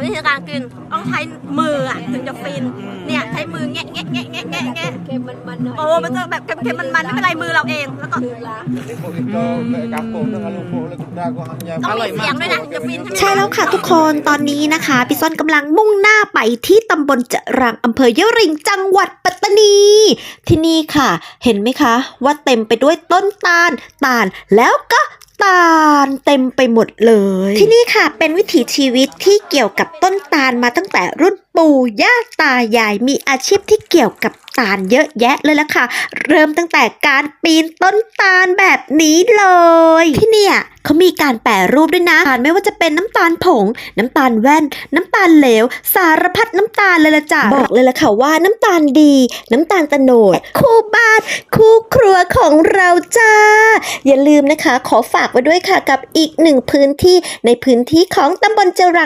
วิธีการกินต้องใช้มืออะถึงจะฟิน เนี่ยใช้มือแงะแงะแงะแงะแงะแงะเค็มมันๆหน่อยโอ้มันจะแบบเค็มๆมันๆไม่เป็นไรมือเราเองแล้วก็คือละ Ito, kampung dengan lumpur lagi dah gua hanya ต้องมีเสียงด้วยนะถึงจะฟินใช่ไหมใช่แล้วค่ะทุกคนตอนนี้นะคะ พี่ซ่อนกำลังมุ่งหน้าไปที่ตำบลจะรังอำเภอยะริงจังหวัดปัตตานี ที่นี่ค่ะ เห็นไหมคะ ว่าเต็มไปด้วยต้นตาล ตาลแล้วก็ ตาลเต็มไปหมดเลย ที่นี่ค่ะเป็นวิถีชีวิตที่เกี่ยวกับต้นตาลมาตั้งแต่รุ่นปู่ย่าตายายมีอาชีพที่เกี่ยวกับตาลเยอะแยะเลยละค่ะ เริ่มตั้งแต่การปีนต้นตาลแบบนี้เลย ที่เนี่ยเขามีการแปรรูปด้วยนะตาลไม่ว่าจะเป็นน้ำตาลผง น้ำตาลแว่น น้ำตาลเหลว สารพัดน้ำตาลเลยละจ้ะบอกเลยละค่ะว่าน้ำตาลดี น้ำตาลตะโนดคู่บ้านคู่ครัวของเราจ้า อย่าลืมนะคะ ขอฝากไว้ด้วยค่ะกับอีกหนึ่งพื้นที่ในพื้นที่ของตำบลเจรัง